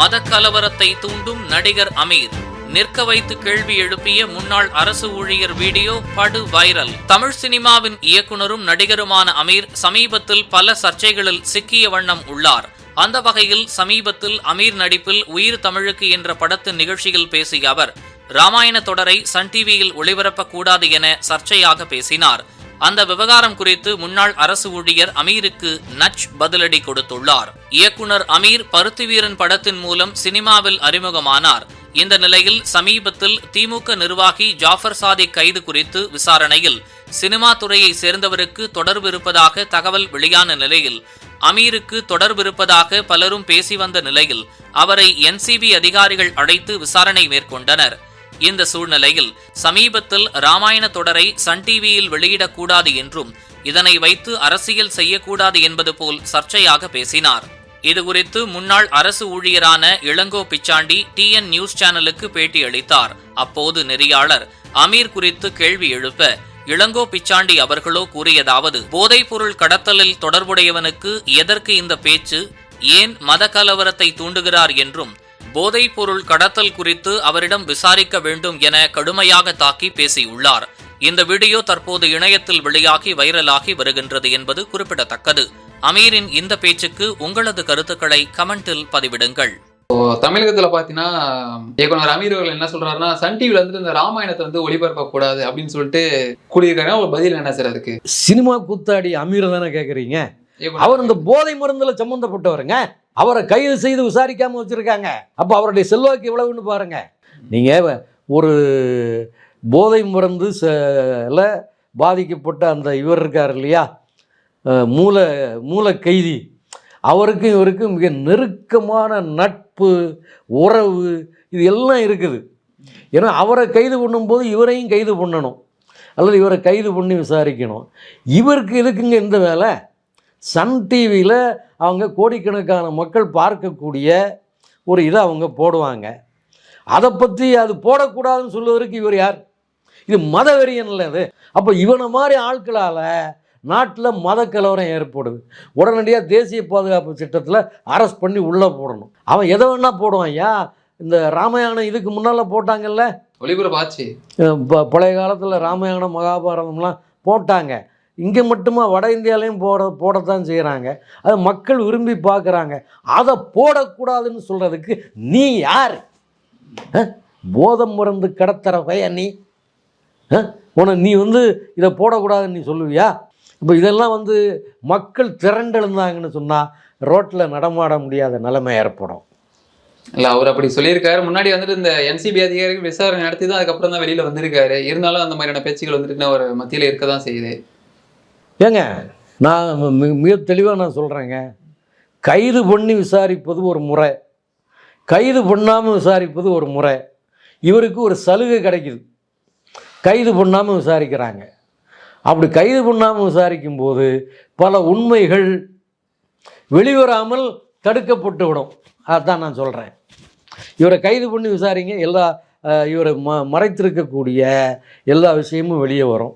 மத கலவரத்தை தூண்டும் நடிகர் அமீர். நிற்க வைத்து கேள்வி எழுப்பிய முன்னாள் அரசு ஊழியர் வீடியோ படு வைரல். தமிழ் சினிமாவின் இயக்குனரும் நடிகருமான அமீர் சமீபத்தில் பல சர்ச்சைகளில் சிக்கிய வண்ணம் உள்ளார். அந்த வகையில் சமீபத்தில் அமீர் நடிப்பில் உயிர் தமிழுக்கு என்ற படத்தின் நிகழ்ச்சியில் பேசிய அவர் ராமாயண தொடரை சன் டிவியில் ஒளிபரப்பக்கூடாது என சர்ச்சையாக பேசினார். அந்த விவகாரம் குறித்து முன்னாள் அரசு ஊழியர் அமீருக்கு நச் பதிலடி கொடுத்துள்ளார். இயக்குனர் அமீர் பருத்திவீரன் படத்தின் மூலம் சினிமாவில் அறிமுகமானார். இந்த நிலையில் சமீபத்தில் திமுக நிர்வாகி ஜாஃபர் சாதிக் கைது குறித்து விசாரணையில் சினிமா துறையை சேர்ந்தவருக்கு தொடர்பு இருப்பதாக தகவல் வெளியான நிலையில் அமீருக்கு தொடர்பு இருப்பதாக பலரும் பேசி வந்த நிலையில் அவரை என்சிபி அதிகாரிகள் அழைத்து விசாரணை மேற்கொண்டனர். இந்த சூழ்நிலையில் சமீபத்தில் ராமாயண தொடரை சன் டிவியில் வெளியிடக்கூடாது என்றும் இதனை வைத்து அரசியல் செய்யக்கூடாது என்பது போல் சர்ச்சையாக பேசினார். இதுகுறித்து முன்னாள் அரசு ஊழியரான இளங்கோ பிச்சாண்டி டிஎன் நியூஸ் சேனலுக்கு பேட்டியளித்தார் அப்போது நெறியாளர் அமீர் குறித்து கேள்வி எழுப்ப இளங்கோ பிச்சாண்டி அவர்களோ கூறியதாவது போதைப்பொருள் கடத்தலில் தொடர்புடையவனுக்கு எதற்கு இந்த பேச்சு? ஏன் மத கலவரத்தை தூண்டுகிறார்? என்றும் போதைப் பொருள் கடத்தல் குறித்து அவரிடம் விசாரிக்க வேண்டும் என கடுமையாக தாக்கி பேசியுள்ளார். இந்த வீடியோ தற்போது இணையத்தில் வெளியாகி வைரலாகி வருகின்றது என்பது குறிப்பிடத்தக்கது. அமீரின் இந்த பேச்சுக்கு உங்களது கருத்துக்களை கமெண்டில் பதிவிடுங்கள். தமிழகத்துல பாத்தீங்கன்னா இயக்குனர் அமீர் அவர்கள் என்ன சொல்றாருன்னா சன் டிவில வந்துட்டு இந்த ராமாயணத்தை வந்து ஒளிபரப்ப கூடாது அப்படின்னு சொல்லிட்டு கூடியிருக்காங்க ஒரு பதில் என்ன சார் அதுக்கு? சினிமா கூத்தாடி அமீர் தானே கேட்குறீங்க இயக்குனர் அவர் இந்த போதை மருந்துல சம்மந்தப்பட்டவருங்க அவரை கைது செய்து விசாரிக்காமல் வச்சுருக்காங்க. அப்போ அவருடைய செல்வாக்கு எவ்வளவுன்னு பாருங்கள் நீங்கள் ஒரு போதை மருந்து ச- பாதிக்கப்பட்ட அந்த இவர் இருக்கார் இல்லையா? மூல மூல கைதி. அவருக்கும் இவருக்கும் மிக நெருக்கமான நட்பு உறவு இது எல்லாம் இருக்குது. ஏன்னா அவரை கைது பண்ணும்போது இவரையும் கைது பண்ணணும். அல்லது இவரை கைது பண்ணி விசாரிக்கணும். இவருக்கு எதுக்குங்க இந்த வேலை? சன் டிவியில் அவங்க கோடிக்கணக்கான மக்கள் பார்க்கக்கூடிய ஒரு இதை அவங்க போடுவாங்க. அதை பற்றி அது போடக்கூடாதுன்னு சொல்லுவதற்கு இவர் யார்? இது மதவெறியன் இல்லை அது. அப்போ இவனை மாதிரி ஆட்களால் நாட்டில் மத கலவரம் ஏற்படுது. உடனடியாக தேசிய பாதுகாப்பு சட்டத்தில் அரெஸ்ட் பண்ணி உள்ளே போடணும். அவன் எதை வேணால் போடுவான் ஐயா? இந்த ராமாயணம் இதுக்கு முன்னால் போட்டாங்கல்ல? ஒளிபரப்பு ஆச்சு அஹ் ப- பழைய காலத்தில் ராமாயணம் மகாபாரதம்லாம் போட்டாங்க. இங்கே மட்டுமா வட இந்தியாலையும் போட போடத்தான் செய்கிறாங்க. அது மக்கள் விரும்பி பார்க்குறாங்க. அதை போடக்கூடாதுன்னு சொல்கிறதுக்கு நீ யார்? போதம் மருந்து கடத்தற பையன் நீ. உன நீ வந்து இதை போடக்கூடாதுன்னு நீ சொல்லுவியா? இப்போ இதெல்லாம் வந்து மக்கள் திரண்டெழுந்தாங்கன்னு சொன்னால் ரோட்டில் நடமாட முடியாத நிலைமை ஏற்படும். இல்லை அவர் அப்படி சொல்லியிருக்காரு. முன்னாடி வந்துட்டு இந்த என்சிபி அதிகாரிகள் விசாரணை நடத்தி தான் அதுக்கப்புறம் தான் வெளியில் வந்திருக்காரு. இருந்தாலும் அந்த மாதிரியான பேச்சுகள் வந்துட்டு ஒரு மத்தியில் இருக்க தான் செய்யுது. ஏங்க நான் மிக மிக தெளிவாக நான் சொல்கிறேங்க கைது பண்ணி விசாரிப்பது ஒரு முறை. கைது பண்ணாமல் விசாரிப்பது ஒரு முறை. இவருக்கு ஒரு சலுகை கிடைக்குது. கைது பண்ணாமல் விசாரிக்கிறாங்க. அப்படி கைது பண்ணாமல் விசாரிக்கும்போது பல உண்மைகள் வெளிவராமல் தடுக்கப்பட்டு விடும் அதான் நான் சொல்கிறேன் இவரை கைது பண்ணி விசாரிங்க எல்லா இவரை ம மறைத்திருக்கக்கூடிய எல்லா விஷயமும் வெளியே வரும்.